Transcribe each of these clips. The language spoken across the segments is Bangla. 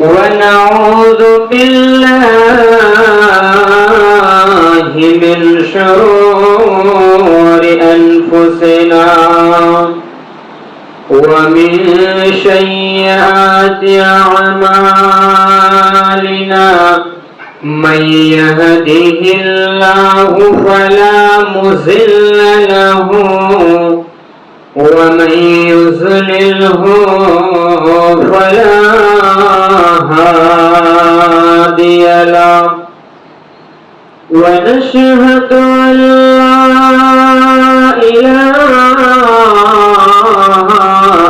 ونعوذ بالله من شرور أنفسنا ومن سيئات أعمالنا من يهده الله فلا مضل له ومن يضلله فلا هادي له. ونشهد أن لا إله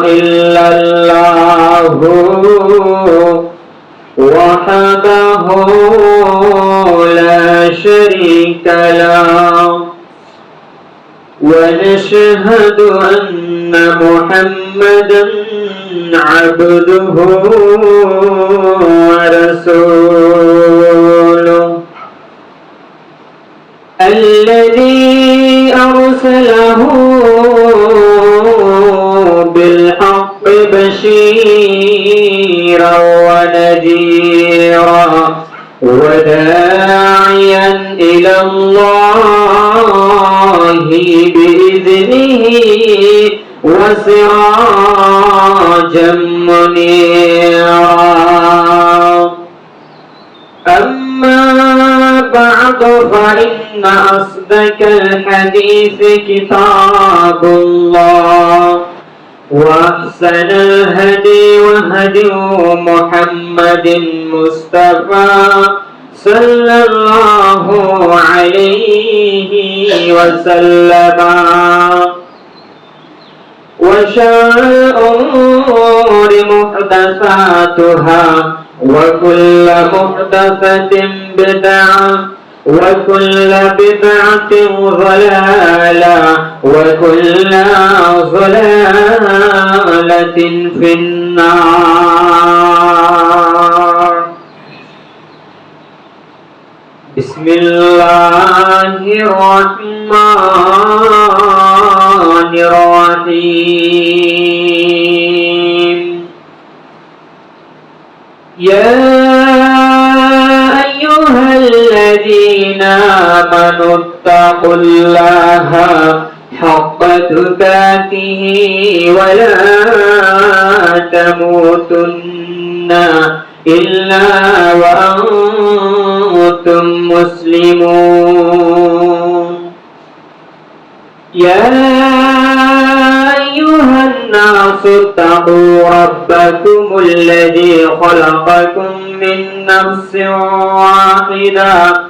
إلا الله وحده لا شريك له. ونشهد أن محمدا عبده ورسوله. الذي أرسله بالحق بشيرا ونذيرا. وداعيا إلى الله بإذنه وسراجا منيرا أما بعد فإن أصدق الحديث كتاب الله وأحسن الهدي وهدي محمد مصطفى صلى الله عليه وسلم. وشر الأمور محدثاتها وكل محدثة بدعة وكل بدعة ضلالة. وكل ضلالة في النار. بسم الله الرحمن الرحيم. يا أيها الذين آمنوا اتقوا الله حق تقاته ولا تموتن إلا وأنتم مسلمون. يا أيها الناس اتقوا ربكم الذي خلقكم من نفس واحدة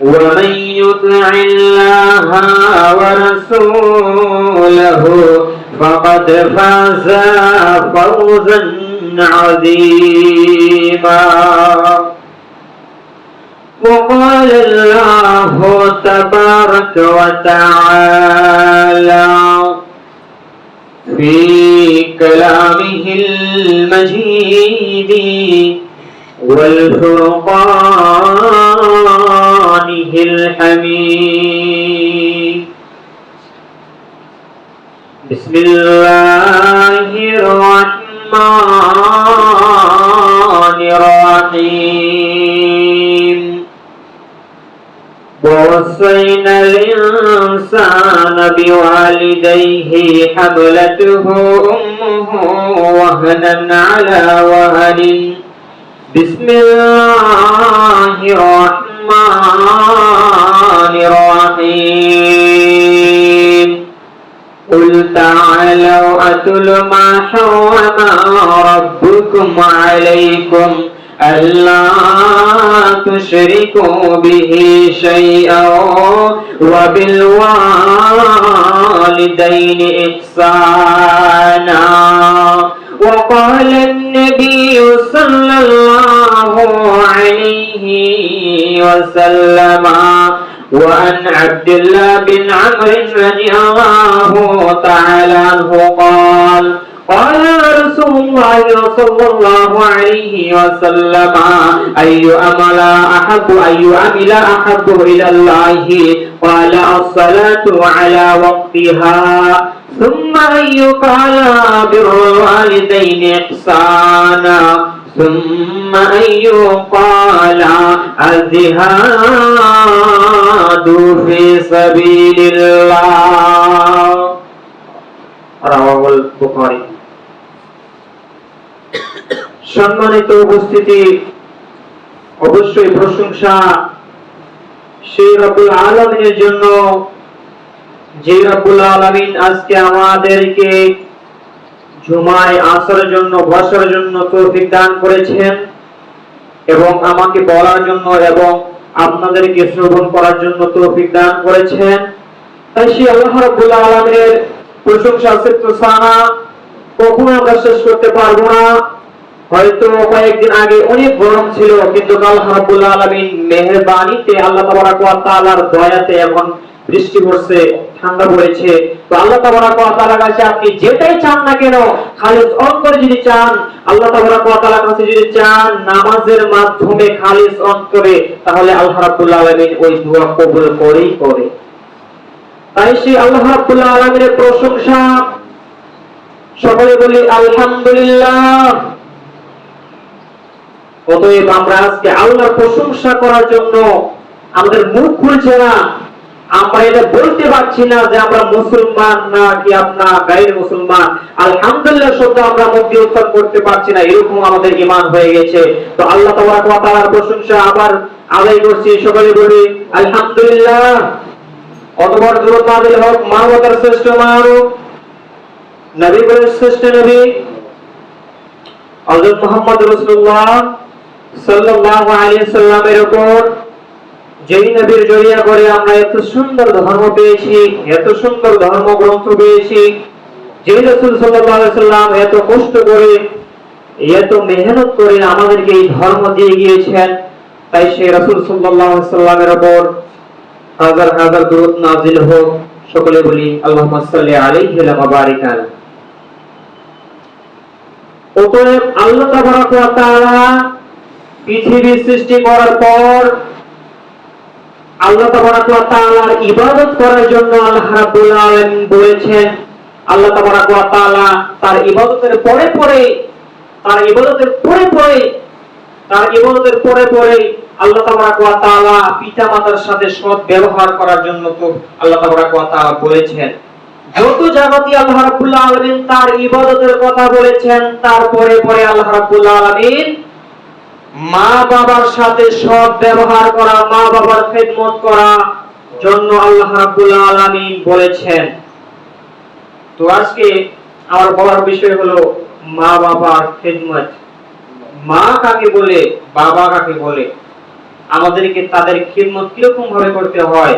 ومن يطع الله ورسوله فقد فاز فوزا عظيما. وقال الله تبارك وتعالى في كلامه المجيد والفرقانه الحميد. بسم الله الرحمن الرحيم. ووصينا الإنسان بوالديه حملته أمه وهنا على وهن. بسم الله الرحمن الرحيم. قل تعالوا أتل ما حرم ربكم عليكم ألا تشركوا به شيئا وبالوالدين إحسانا. وقال النبي صلى الله وسلم. وعن عبد الله بن عمرو رضي الله تعالى عنه قال قال رسول الله صلى الله عليه وسلم أي أمل أحب أي عمل أحب إلى الله؟ قال الصلاة على وقتها. ثم أي قال بر الوالدين إحسانا. ثم أي قال الجهاد في سبيل الله رواه البخاري সম্মানিত উপস্থিতি অবশ্যই প্রশংসা সেই রব্বুল আলমিনের জন্য যে রব্বুল আলমিন আজকে আমাদেরকে জুমায় আসার জন্য বসার জন্য তৌফিক দান করেছেন এবং আমাকে বলার জন্য এবং আপনাদেরকে শ্রবণ করার জন্য তৌফিক দান করেছেন। তাই সেই আল্লাহ রাব্বুল আলামিনের প্রশংসা সিফত সানা কখনো আমরা শেষ করতে পারব না। হয়তো কয়েকদিন আগে অনেক গরম ছিল, কিন্তু আল্লাহ রাব্বুল আলামিন মেহেরবানিতে, আল্লাহ তাবারাক ওয়া তাআলার দয়াতে এখন বৃষ্টি পড়ছে, ঠান্ডা পড়েছে, তো আল্লাহ তাবারাক ওয়া তাআলার কাছে আপনি যেটাই চান না কেন খালিস অন্তরে যদি চান, আল্লাহ তাবারাক ওয়া তাআলার কাছে যদি চান নামাজের মাধ্যমে খালিস অন্তরে, তাহলে আল্লাহ রাব্বুল আলামিন ওই দোয়া কবুল করেই করে। তাই সেই আল্লাহ রাব্বুল আলামিনের প্রশংসা, সকলে বলি আলহামদুলিল্লাহ। অতএব আমরা আজকে আল্লাহর প্রশংসা করার জন্য আমাদের মুখ খুলছে না আমরা এটা বলতে পারছি না যে আমরা মুসলমান না কি আপনার গায়ের মুসলমান। আলহামদুলিল্লাহ শব্দ আমরা মুখ দিয়ে উচ্চারণ করতে পারছি না, এরকম আমাদের ইমান হয়ে গেছে। তো আল্লাহ ওয়া প্রশংসা আবার আদায় করছি, সকলে বলি, আলহামদুলিল্লাহ। অতবার দূরত নাজিল হোক, মানবতার শ্রেষ্ঠ মানব, নবী বলেন শ্রেষ্ঠ নবী। হযরত মুহাম্মদ রাসূলুল্লাহ সাল্লাল্লাহু আলাইহি সাল্লামের উপর যেই নবীর জড়িয়া করে আমরা এত সুন্দর ধর্ম পেয়েছি, এত সুন্দর ধর্মগ্রন্থ পেয়েছি, যেই রাসূল সাল্লাম এত কষ্ট করে, এত মেহনত করে আমাদেরকে এই ধর্ম দিয়ে গিয়েছেন, তাই সেই রাসূল সাল্লামের উপর হাজার হাজার দরুদ নাজিল হোক। সকলে বলি ওয়া বারিক অতএব আল্লাহ পৃথিবী সৃষ্টি করার পর আল্লাহ তাআলার ইবাদত করার জন্য আল্লাহ রাব্বুল আলামিন বলেছেন, আল্লাহ তাআলা তার ইবাদতের পরে পরে, তার ইবাদতের পরে পরে, তার ইবাদতের পরে পরে আল্লাহ তাআলা পিতামাতার সাথে সৎ ব্যবহার করার জন্য তো আল্লাহ তাআলা বলেছেন। যত জাগতি আল্লাহ রাব্বুল আলামিন তার ইবাদতের কথা বলেছেন তারপরে পরে আল্লাহ রাব্বুল আলামিন মা বাবার সাথে সৎ ব্যবহার করা, মা বাবার খেদমত করা জন্য আল্লাহ রাব্বুল আলামিন বলেছেন। তো আজকে আমার বলার বিষয় হলো মা বাবার খেদমত। মা কাকে বলে, বাবা কাকে বলে? আমাদেরকে তাদের খিদমত কীরকম ভাবে করতে হয়?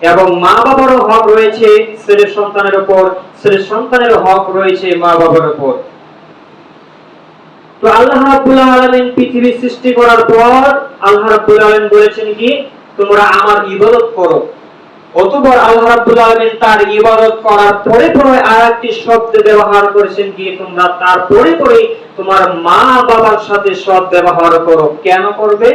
এবং মা বাবারও হক রয়েছে ছেলের সন্তানের উপর ছেলের সন্তানের হক রয়েছে মা বাবার উপর তো আল্লাহ রাব্বুল আলামিন পৃথিবী সৃষ্টি করার পর আল্লাহ রাব্বুল আলামিন বলেছেন কি? তোমরা আমার ইবাদত করো। অতঃপর আল্লাহ রাব্বুল আলামিন তার ইবাদত করার পরে পরে আরেকটি শব্দ ব্যবহার করেছেন কি? তোমরা তারপরে পরে তোমার মা বাবার সাথে সৎ ব্যবহার করো। কেন করবে?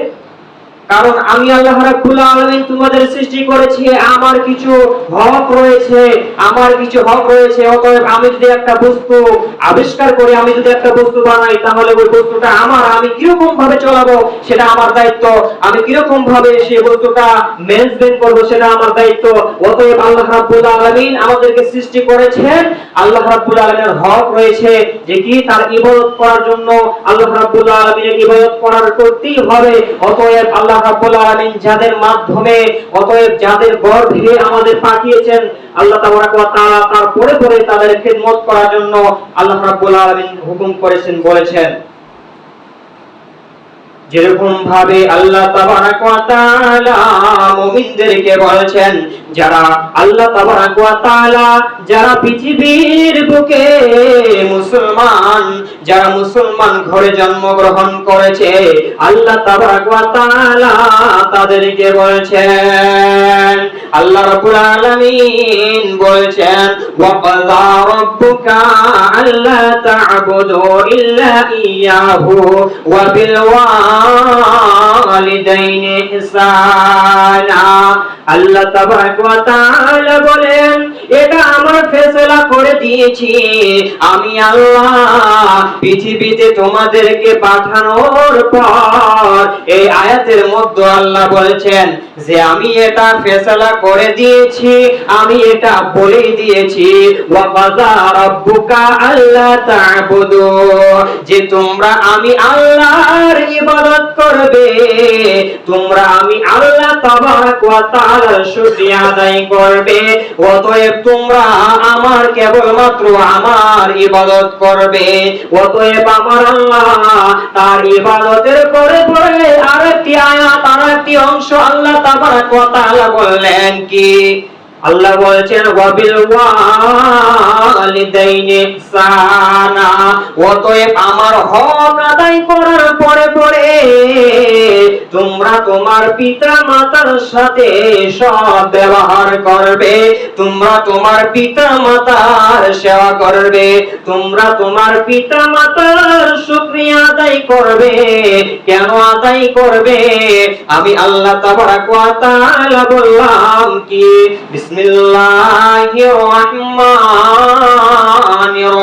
কারণ আমি আল্লাহ রাব্বুল আলামিন তোমাদের সৃষ্টি করেছি, আমার কিছু হক রয়েছে, আমার কিছু হক রয়েছে, অতএব আমি যদি একটা বস্তু আবিষ্কার করি, আমি যদি একটা বস্তু বানাই, তাহলে ওই বস্তুটা আমার, আমি কীরকম ভাবে চালাবো, সেটা আমার দায়িত্ব। আমি কীরকম ভাবে সেই বস্তুটা ম্যানেজমেন্ট করব, সেটা আমার দায়িত্ব। অতএব আল্লাহ রাব্বুল আলামিন আমাদেরকে সৃষ্টি করেছেন, আল্লাহ রাব্বুল আলামিনের হক রয়েছে, যে কি তার ইবাদত করার জন্য আল্লাহ রাব্বুল আলামিনের ইবাদত করার করতেই হবে। অতএব আল্লাহ যাদের মাধ্যমে, অতএব যাদের গর্ভে আমাদের পাঠিয়েছেন, আল্লাহ পরে তাদের করার জন্য আল্লাহ হুকুম করেছেন, বলেছেন। যেরকম ভাবে আল্লাহ মুমিনদেরকে বলেছেন, যারা আল্লাহ তাবারাক যারা পৃথিবীর বুকে মুসলমান যারা মুসলমান ঘরে জন্মগ্রহণ করেছে, আল্লাহ তাদেরকে বলেছেন, আল্লাহ রাব্বুল আলামিন বলেছেন ওয়ালিদাইনি ইহসানা। আল্লাহ বলেন এটা আমার ফেসলা করে দিয়েছি। আমি আল্লাহ পৃথিবীতে তোমাদেরকে পাঠানোর পর এই আয়াতের মধ্যে আল্লাহ বলেছেন যে আমি এটা ফয়সালা করে দিয়েছি, আমি এটা বলে দিয়েছি। যে তোমরা আমি আল্লাহর ইবাদত করবে, তোমরা আমি আল্লাহ শুকরিয়া আদায় করবে। অতএব তোমরা আমার কেবলমাত্র আমার ইবাদত করবে। অতএব আমার আল্লাহ তার ইবাদতের পরে পরে আরেকটি আয়াত, আরেকটি অংশ আল্লাহ তাবারক ওয়া তাআলা বললেন কি? আল্লাহ বলছেন, ওয়াবিল আমার হক আদায় করার পরে পরে তোমরা তোমার পিতা মাতার সাথে সব ব্যবহার করবে, তোমরা তোমার পিতা মাতার সেবা করবে, তোমরা তোমার পিতা মাতার শুকরিয়া আদায় করবে। কেন আদায় করবে? আমি আল্লাহ তাবারাক ওয়া তাআলা বললাম কি? বিসমিল্লাহির রহমানির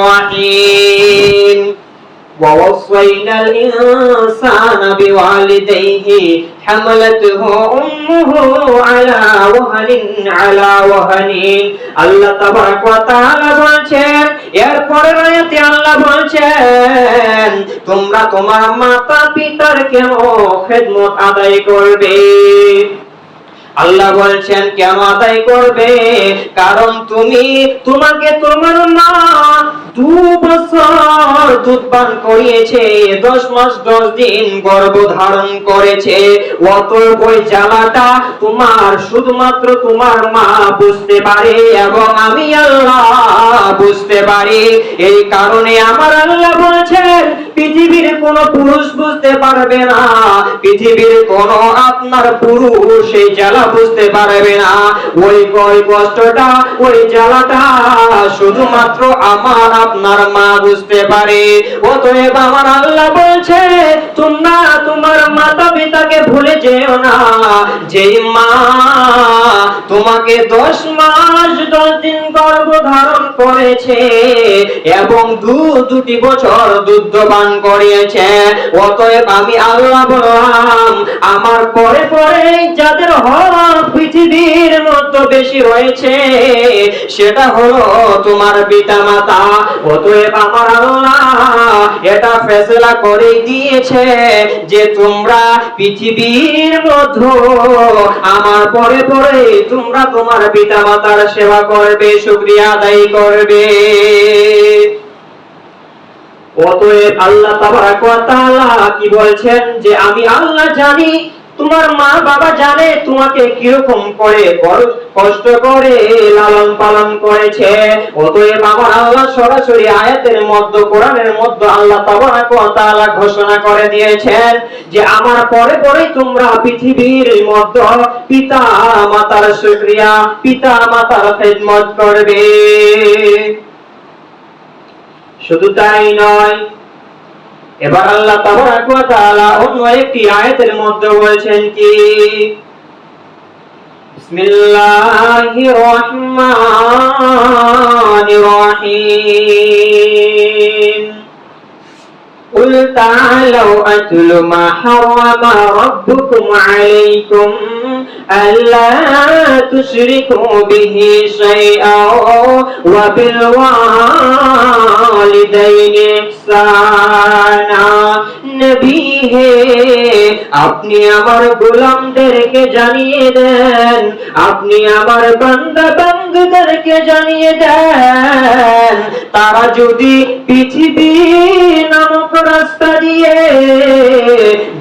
রহিম ووصينا الإنسان بوالديه حملته أمه على وهن على وهن আল্লাহ তাবারক ওয়া তাআলা বলছেন এরপরের আয়াতে আল্লাহ বলছেন তোমরা তোমার মাতা পিতার কেন খেদমত আদায় করবে আল্লাহ বলছেন কেন আদায় করবে? কারণ তুমি, তোমাকে তোমার মা দু বছর দুধ পান করিয়েছে, দশ মাস দশ দিন গর্ভ ধারণ করেছে। অত ওই জ্বালাটা তোমার, শুধুমাত্র তোমার মা বুঝতে পারে এবং আমি আল্লাহ বুঝতে পারি। এই কারণে আমার আল্লাহ বলেছেন পৃথিবীর কোন পুরুষ বুঝতে পারবে না। পৃথিবীর কোন আপনার পুরুষ এই জ্বালা বুঝতে পারবে না। ওই ওই কষ্টটা, ওই জ্বালাটা শুধুমাত্র আমার, আপনার মা বুঝতে পারে। অতএব আমার আল্লাহ বলছে, তোমরা তোমার মাতা পিতাকে ভুলে যেও না। যে মা তোমাকে দশ মাস, দশ দিন গর্ভ ধারণ করেছে এবং দু, দুটি বছর দুধ করিয়েছে। অতএব আমি আল্লাহ বললাম, আমার পরে পরে যাদের হক পৃথিবীর মধ্যে বেশি রয়েছে সেটা হলো তোমার পিতা মাতা অতএব আমার আল্লাহ এটা ফেসলা করে দিয়েছে যে তোমরা পৃথিবীর মধ্যে আমার পরে পরে তোমরা তোমার পিতা মাতার সেবা করবে, শুকরিয়া আদায় করবে। অতএব আল্লাহ তাআলা কি বলছেন যে আমি আল্লাহ জানি, তোমার মা বাবা জানে, তোমাকে কীরকম করে কষ্ট করে লালন পালন করেছে। অতএব আমার আল্লাহ সরাসরি আয়াতের মধ্যে, কোরআনের মধ্যে আল্লাহ তাবারাক ওয়া তাআলা ঘোষণা করে দিয়েছেন যে আমার পরে পরে তোমরা পৃথিবীর মধ্যে পিতা মাতার শুকরিয়া পিতা মাতার খেদমত করবে। শুধু তাই নয়, এবার আল্লাহ তাবারাক ওয়া তাআলা অন্য একটি আয়াতের মধ্যে বলেছেন কি? বিসমিল্লাহির রহমানির রহিম। قل تعالوا أتل ما حرم ربكم عليكم ألا تشركوا به شيئا وبالوالدين إحسانا নবী হে আপনি আমার গোলামদেরকে জানিয়ে দেন আপনি আমার বান্দা বান্দুদেরকে জানিয়ে দেন তারা যদি পৃথিবী নামক রাস্তা দিয়ে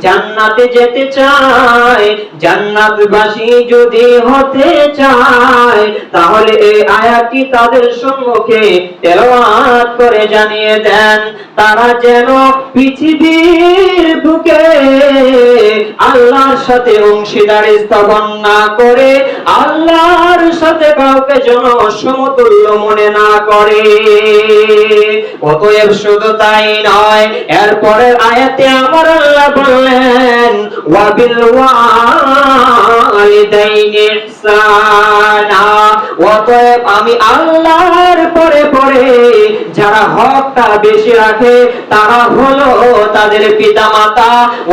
জান্নাতে যেতে চায়, জান্নাতবাসী যদি হতে চায়, তাহলে এই আয়াতটি তাদের সম্মুখে তেলাওয়াত করে জানিয়ে দেন, তারা যেন পৃথিবীর বুকে আল্লাহর সাথে অংশীদার স্থাপন না করে, আল্লাহর সাথে কাউকে যেন সমতুল্য মনে না করে। অতএব শুধু তাই নয়, এরপরের আয়াতে আমার আল্লাহ বললেন ওয়াবিল ওয়ালিদাইনি ইহসানা অতএব আমি আল্লাহর পরে যারা হকটা বেশি রাখে, তারা হলো তাদের পিতামাতা।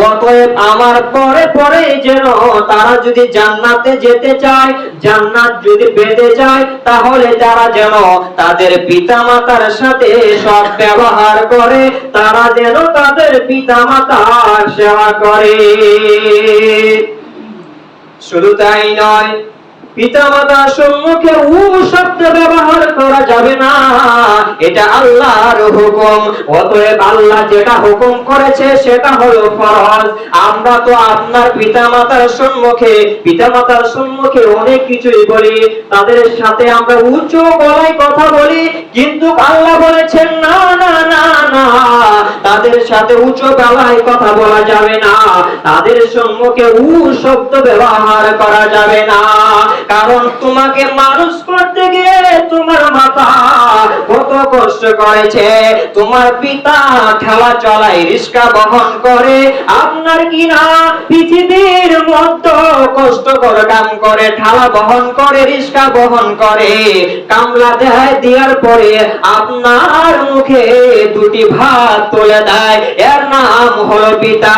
অতএব আমার পরে পরে যেন তারা যদি জান্নাতে যেতে চায়, জান্নাত যদি পেতে চায়, তাহলে তারা যেন তাদের পিতামাতার সাথে সৎ ব্যবহার করে, তারা যেন তাদের পিতা পিতামাতার সেবা করে। শুধু তাই নয় পিতামাতার সম্মুখে উ শব্দ ব্যবহার করা যাবে না। এটা আল্লাহর হুকুম। অতএব আল্লাহ যেটা হুকুম করেছে সেটা হলো ফরজ। আমরা তো আপনার পিতামাতার সম্মুখে পিতামাতার সম্মুখে অনেক কিছুই বলি। তাদের সাথে আমরা উচ্চ গলায় কথা বলি, কিন্তু আল্লাহ বলেছেন, না না না না, তাদের সাথে উচ্চ গলায় কথা বলা যাবে না। তাদের সম্মুখে উ শব্দ ব্যবহার করা যাবে না। কারণ তোমাকে মানুষ করতে গিয়ে তোমার মাতা কত কষ্ট করেছে। তোমার পিতা ঠেলা চলাই রিস্কা বহন করে, আপনার কি না পৃথিবীর মধ্যে কষ্ট করে কাম করে, ঠালা বহন করে, রিস্কা বহন করে। কামলা দেয়, দেওয়ার পরে আপনার মুখে দুটি ভাত তুলে দেয়। এর নাম হলো পিতা।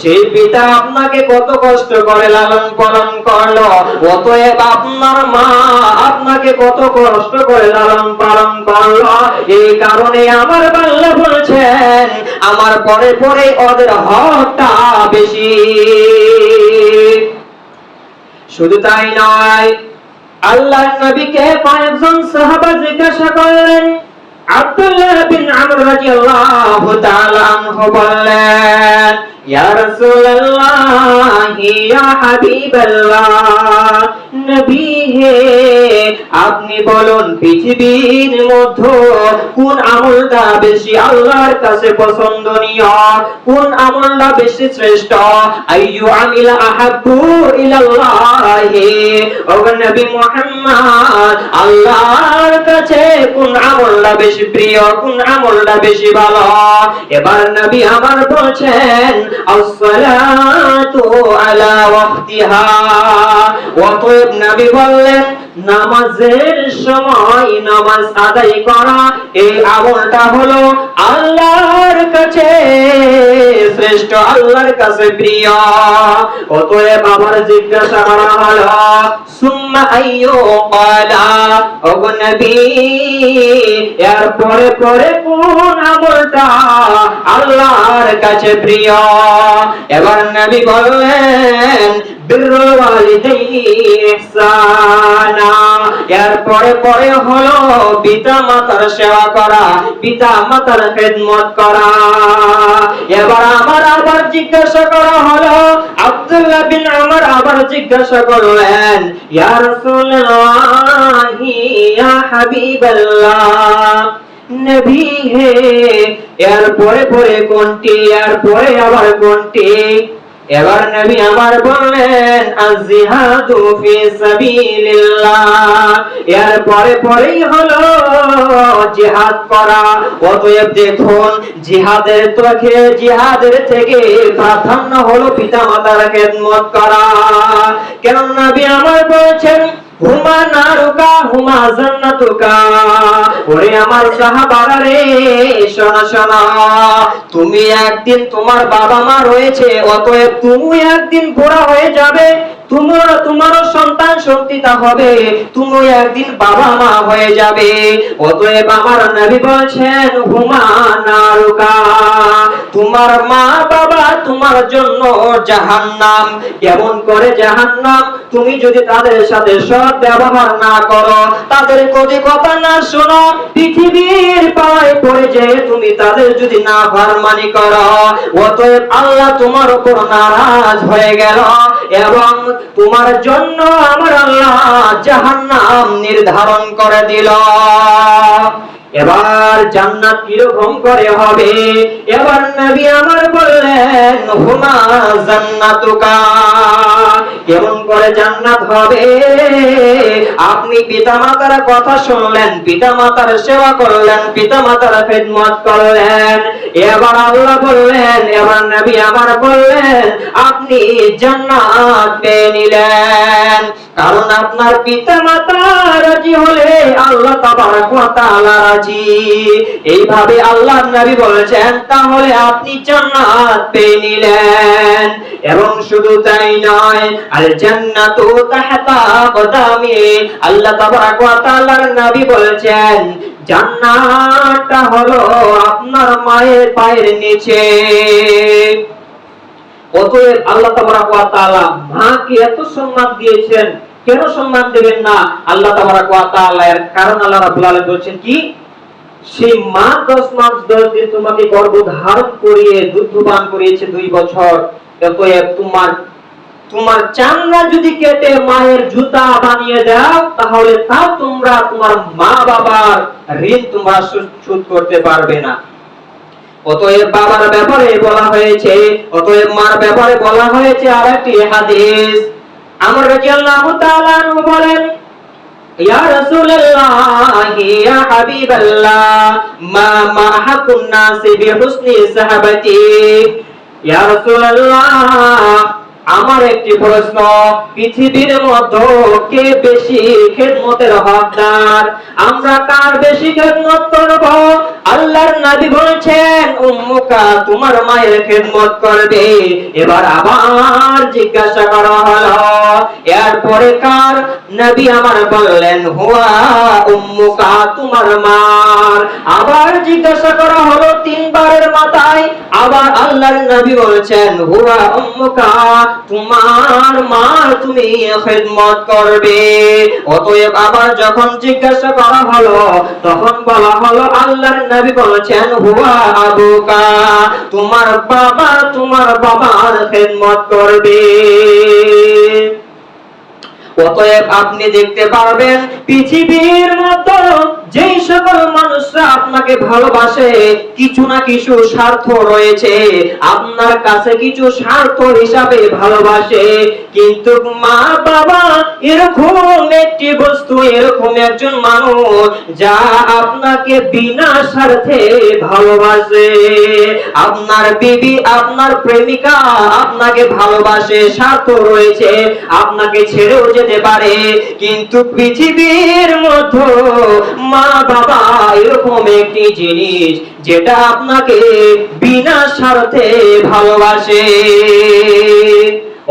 সেই পিতা আপনাকে কত কষ্ট করে লালন পালন করল অতএব আপনার মা, আপনাকে কত কষ্ট করে লালন পালন করল। এই কারণে আমার বাল্লা বলেছেন, আমার পরে পরে ওদের হকটা বেশি। শুধু তাই নয়, আল্লাহ নবীকে কয়েকজন সাহাবা জিজ্ঞাসা করলেন, আব্দুল্লাহ বিন আমর রাদিয়াল্লাহু তাআলা আনহু বললেন, ইয়া রাসূলুল্লাহ, ইয়া হাবিবাল্লাহ। নবী হে, আপনি বলুন পৃথিবীর মধ্যে কোন আমলটা বেশি আল্লাহর কাছে পছন্দনীয়? কোন আমলটা বেশি শ্রেষ্ঠ? আইয়ু আমিলা আহাব্বু ইলাল্লাহি। ও নবী মুহাম্মদ, আল্লাহর কাছে কোন আমলটা বেশি প্রিয়, কোন আমলটা বেশি ভালো? এবার নবী আমার বলছেন, আসসালাতু আলা ওয়াক্তিহা ওয়াতিব নবী বললেন নামাজের সময় নামাজ আদায় করা, এই আমলটা হলো আল্লাহর কাছে, শ্রেষ্ঠ আল্লাহর কাছে প্রিয়। অতএব জিজ্ঞাসা করা হলো, সুম্মা নবী এর পরে পরে কোন আমলটা আল্লাহর কাছে প্রিয়? এবার নবী বললেন বিরুল ওয়ালিদাইনি ইহসানা। এর পরে হলো পিতা মাতার সেবা করা পিতা মাতার খেদমত করা। এবার আমার আবার জিজ্ঞাসা করা হলো, আব্দুল্লাহ বিন আমার আবার জিজ্ঞাসা করলেন, ইয়া ইয়া হাবিবাল্লাহ, নবী হে পরে কোনটি এর পরে আবার কোনটি? এবার নবী আমার বললেন আজিহাদু ফি সাবিলিল্লাহ। এর পরে পরেই হলো জিহাদ করা। অতএব দেখুন, জিহাদের তোকে জিহাদের থেকে প্রাধান্য হলো পিতামাতার খেদমত করা। কেন নবী আমার বলেছেন হুমা নারুকা, হুমা জান্নাতুকা। ওরে আমার সাহাবারা রে, শোনো শোনো। তুমি একদিন তোমার বাবা মা রয়েছে, অতএব তুমি একদিন বুড়া হয়ে যাবে। তোমার, তোমারও সন্তান সন্তিতা হবে তুমি একদিন বাবা মা হয়ে যাবে। অতএব আমার নবী বলছেন, হুমা নারুকা। তোমার মা বাবা তোমার জন্য জাহান্নাম। কেমন করে জাহান্নাম? তুমি যদি তাদের সাথে সৎ ব্যবহার না করো, তাদের কোটি কথা না শোনো, পৃথিবীর পায়ে পড়ে যে তুমি তাদের যদি না ফারমানি করো, অতএব আল্লাহ তোমার উপর নারাজ হয়ে গেল। এবং তোমার জন্য আমার আল্লাহ জাহান্নাম নির্ধারণ করে দিল। এবার জান্নাত কীরকম করে হবে? এবার নবী আমার বললেন, হুমা জান্নাতুকা। কেমন করে জান্নাত হবে? আপনি পিতামাতার কথা শুনলেন, পিতামাতার সেবা করলেন, পিতামাতার খেদমত করলেন। এবার আল্লাহ বললেন, এবার নবী আমার বললেন, আপনি জান্নাত পেয়ে নিলেন। কারণ আপনার পিতা এইভাবে আল্লাহ নবী বলেছেন, তাহলে আপনি জান্নাত পেয়ে নিলেন। এবং শুধু তাই নয় আল জান্নাতু তাহতা কদামি আল্লাহ তাবারক ওয়া তাআলার নবী বলেছেন, জান্নাতটা হলো আপনার মায়ের পায়ের নিচে। অতএব আল্লাহ তাবারাক ওয়া তাআলা মাকে এত সম্মান দিয়েছেন কেন সম্মান দেবেন না? আল্লাহ তাবারাক ওয়া তাআলা কারণ আল্লাহ রাব্বুল আলামিন বলছেন কি? সেই মা দশ মাস দশ দিন তোমাকে গর্ভধারণ করিয়ে দুধ পান করিয়েছে দুই বছর তোমার তোমার চামড়া যদি কেটে মায়ের জুতা বানিয়ে দাও, তাহলে তা তোমরা তোমার মা বাবার ঋণ তোমরা শোধ করতে পারবে না। অতএব বাবার ব্যাপারে বলা হয়েছে, অতএব মার ব্যাপারে বলা হয়েছে আর একটি হাদিস। আমর রাদিয়াল্লাহু তাআলা বলেন, ইয়া রাসূলুল্লাহ, ইয়া হাবিবাল্লাহ, মা মাহাকুন নাসি বিহুসনি সাহাবাতি। ইয়া রাসূলুল্লাহ আমার একটি প্রশ্ন, পৃথিবীর মধ্যে কে বেশি খেদমতের হকদার, আমরা কার বেশি খেদমত করব? আল্লাহর নবী বলছেন, উম্মুকা, তোমার মায়ের খেদমত করবে। এবার আবার জিজ্ঞাসা করা হলো, এরপরে কার? নবী আমার বললেন, হুয়া উম্মুকা, তোমার মার। আবার জিজ্ঞাসা করা হলো তিনবারের মাথায়, আবার আল্লাহর নবী বলছেন, হুয়া উম্মুকা তোমার মার তুমি খেদমত করবে। অতএব আবার যখন জিজ্ঞাসা করা হলো, তখন বলা হলো, আল্লাহর নবী বলেছেন, হুয়া আবুকা, তোমার বাবা তোমার বাবার খেদমত করবে। অতএব আপনি দেখতে পারবেন, পৃথিবীর মধ্যে যেই সকল মানুষরা আপনাকে ভালোবাসে, কিছু না কিছু স্বার্থ রয়েছে। আপনার কাছে কিছু স্বার্থ হিসাবে ভালোবাসে। কিন্তু মা বাবা এরকম একটি বস্তু, এরকম একজন মানুষ যা আপনাকে বিনা স্বার্থে ভালোবাসে। আপনার বিবি, আপনার প্রেমিকা আপনাকে ভালোবাসে, স্বার্থ রয়েছে, আপনাকে ছেড়েও যেতে পারে। কিন্তু পৃথিবীর মধ্যে মা বাবা, এরকম একটি জিনিস যেটা আপনাকে বিনা স্বার্থে ভালোবাসে।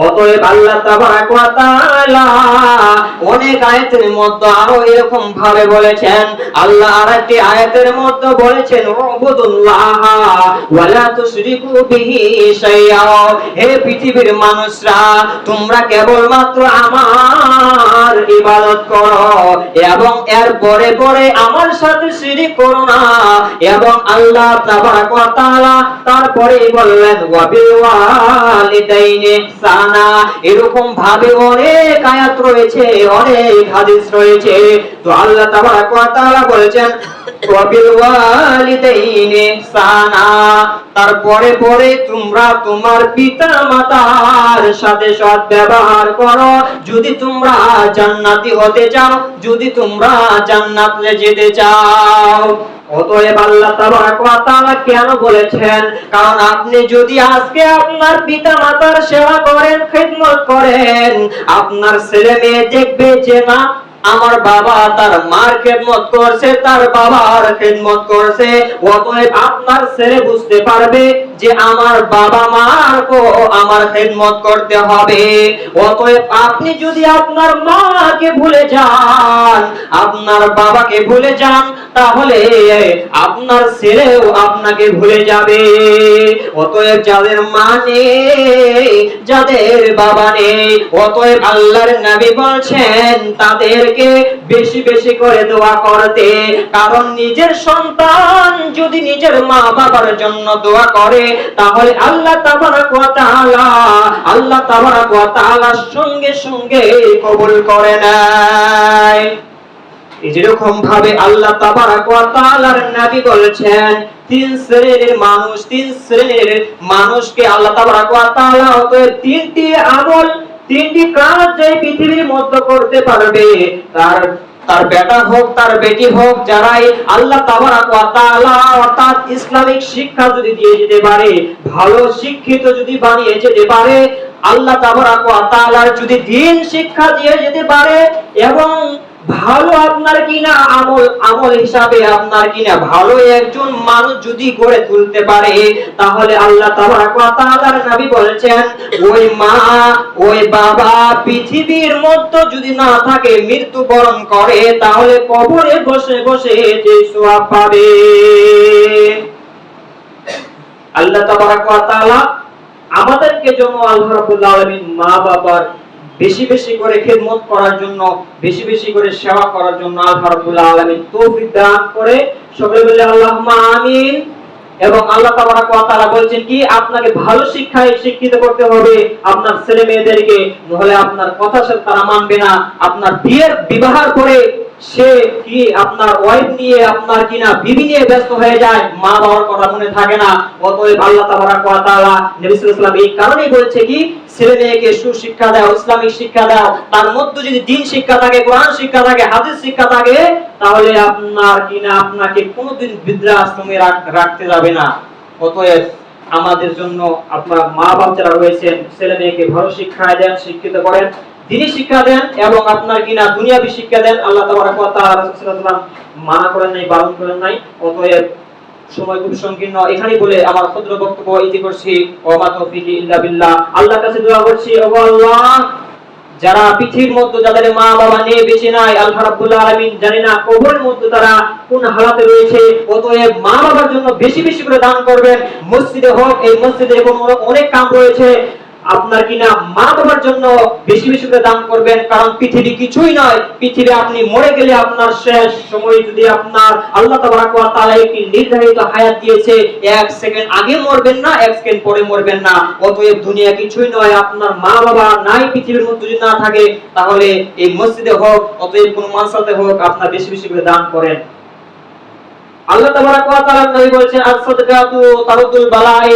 অতএব আল্লাহ তাবারাক ওয়া তাআলা অনেক আয়াতের মধ্যে আরও এরকম ভাবে বলেছেন, আল্লাহ আরেকটি আয়াতের মধ্যে বলেছেন হে পৃথিবীর মানুষরা, তোমরা কেবলমাত্র আমার ইবাদত করো এবং এর পরে পরে আমার সাথে শিরিক করো না এবং আল্লাহ তাবারাক তারপরে বললেন ওয়া ইহসানা। এরকম ভাবে অনেক আয়াত রয়েছে অনেক হাদিস রয়েছে। তো আল্লাহ তাবারাক ওয়া তাআলা বলেছেন তারপরে পরে তোমরা তোমার পিতা মাতার সাথে সৎ ব্যবহার করো। যদি তোমরা জান্নাতি হতে চাও, যদি তোমরা জান্নাতে যেতে চাও। অতএব আল্লাহ কেন বলেছেন? কারণ আপনি যদি আজকে আপনার পিতা মাতার সেবা করেন, খিদমত করেন, আপনার ছেলে মেয়ে দেখবে যে, না আমার বাবা তার মার খেদমত করছে, তার বাবার খেদমত করছে। অতএব আপনার ছেলে বুঝতে পারবে যে আমার বাবা মার কো আমার খেদমত করতে হবে। অতএব আপনি যদি আপনার মাকে ভুলে যান, আপনার বাবাকে ভুলে যান, তাহলে আপনার ছেলেও আপনাকে ভুলে যাবে। অতএব যাদের মা নেই, যাদের বাবা নেই, অতএব আল্লাহর নবী বলছেন, তাদেরকে বেশি বেশি করে দোয়া করতে। কারণ নিজের সন্তান যদি নিজের মা বাবার জন্য দোয়া করে তাহলে আল্লাহ আল্লাহ সঙ্গে সঙ্গে কবুল করে নেয়। যেরকম ভাবে আল্লাহ বলেছেন, তিন শ্রেণির মানুষ, তিন শ্রেণির মানুষকে আল্লাহ তাবারাক তিনটি আমল, তিনটি কাজ যে পৃথিবীর মধ্যে করতে পারবে, তার তার বেটা হোক, তার বেটি হোক, যারাই আল্লাহ অর্থাৎ ইসলামিক শিক্ষা যদি দিয়ে যেতে পারে, ভালো শিক্ষিত যদি বানিয়ে যেতে পারে, আল্লাহ তাবারাক ওয়া তাআলার যদি দিন শিক্ষা দিয়ে যেতে পারে এবং ভালো আপনার কিনা, আমল আমল হিসাবে আপনার কিনা। ভালো একজন মানুষ যদি গড়ে তুলতে পারে, তাহলে আল্লাহ তাআলার নবী বলেছেন, ওই মা, ওই বাবা পৃথিবীর মধ্যে যদি না থাকে মৃত্যুবরণ করে, তাহলে কবরে বসে বসে যে সওয়াব পাবে। আল্লাহ তাআলা আমাদেরকে জন্য আল্লাহ রাব্বুল আলামিন মা বাবার বেশি বেশি করে খেদমত করার জন্য, বেশি বেশি করে সেবা করার জন্য আল্লাহ রাব্বুল আলামিন তৌফিক দান করে। সকলে বলে আল্লাহুম্মা আমিন। এবং আল্লাহ তাবারাক ওয়া তাআলা বলছেন কি, আপনাকে ভালো শিক্ষায় শিক্ষিত করতে হবে। আপনার ছেলে মেয়েদেরকে নহলে আপনার কথা সে তারা মানবে না। আপনার বিয়ের বিবাহ পরে সে কি আপনার ওয়াইফ নিয়ে, আপনার কিনা বিবি নিয়ে ব্যস্ত হয়ে যায়? মা বাবার কথা মনে থাকে না। অতএব আল্লাহ তাবারাক ওয়া তাআলা নবী সাল্লাল্লাহু এই কারণেই বলছে কি, ছেলে মেয়েকে সুশিক্ষা দাও, ইসলামিক শিক্ষা দাও। তার মধ্যে যদি দিন শিক্ষা থাকে, কোরআন শিক্ষা থাকে, হাদিস শিক্ষা থাকে, তাহলে আপনার কিনা আপনাকে কোনোদিন রাখতে যাবে না। অতএব আমাদের জন্য আপনার মা বাপ যারা রয়েছেন, ছেলে মেয়েকে ভালো শিক্ষা দেন, শিক্ষিত করেন। দিনই শিক্ষা দেন এবং আপনার কিনা দুনিয়াবি শিক্ষা দেন। আল্লাহ তাবারাক ওয়া তাআলা মানা করেন নাই, বারণ করেন নাই। অতএব সময় খুব সংকীর্ণ। এখানেই বলে আমার ক্ষুদ্র বক্তব্য ইতি করছি। ও মা তৌফিকি ইল্লা বিল্লাহ। আল্লাহর কাছে দোয়া করছি ও আল্লাহ, যারা পৃথিবীর মধ্যে যাদের মা বাবা নিয়ে বেঁচে নাই, আল্লাহ রাব্বুল আলামিন জানি না কবরের মধ্যে তারা কোন হালাতে রয়েছে। অতএব মা বাবার জন্য বেশি বেশি করে দান করবেন। মসজিদে হোক, এই মসজিদে এখন অনেক কাম রয়েছে। আপনার কিনা মা বাবার জন্য বেশি বেশি করে দান করবেন? কারণ পৃথিবী কিছুই নয়। পৃথিবী আপনি মরে গেলে আপনার শেষ সময় যদি আপনার আল্লাহ তাআলা একটি নির্ধারিত হায়াত দিয়েছে, এক সেকেন্ড আগে মরবেন না, এক সেকেন্ড পরে মরবেন না। অতএব দুনিয়া কিছুই নয়, আপনার মা বাবা নাই, পৃথিবীর মধ্যে যদি না থাকে, তাহলে এই মসজিদে হোক, অতএব কোন মানসাতে হোক, আপনার বেশি বেশি করে দান করেন। আল্লাহ তারুদুল বালাই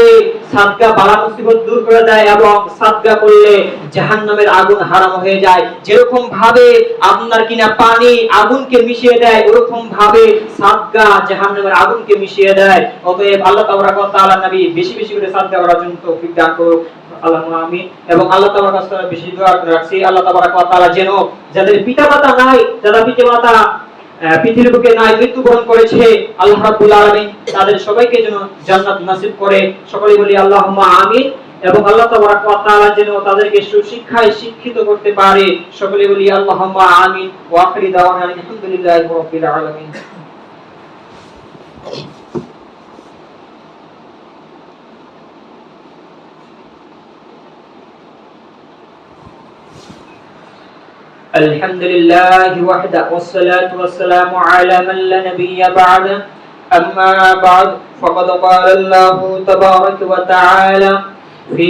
সাদকা বালা মুসিবত দূর করে দেয় এবং সাদকা করলে জাহান্নামের আগুন হারাম হয়ে যায়। যেরকম ভাবে আপনার কিনা পানি আগুনকে মিশিয়ে দেয় ওরকম ভাবে সাদকা জাহান্নামের আগুনকে মিশিয়ে দেয়। অতএব আল্লাহ নবী বেশি বেশি করে সাদকা করার জন্য তৌফিক দান করুক। আল্লাহুম্মা আমিন। এবং আল্লাহ বেশি দোয়া রাখছি। আল্লাহ যেন যাদের পিতামাতা নাই যারা পিতামাতা আহ, পৃথিবীর বুকে নাই মৃত্যুবরণ করেছে আল্লাহ রাব্বুল আলামিন। তাদের সবাইকে যেন জান্নাত করে। সকলে বলি, আল্লাহুম্মা আমিন। এবং আল্লাহ তাআলা যেন তাদেরকে সুশিক্ষায় শিক্ষিত করতে পারে। সকলে বলি, আল্লাহুম্মা আমিন। ওয়া দাওয়ানা আলহামদুলিল্লাহি রাব্বিল আলামিন। الحمد لله وحده والصلاة والسلام على من لا نبي بعد. أما بعد فقد قال الله تبارك وتعالى في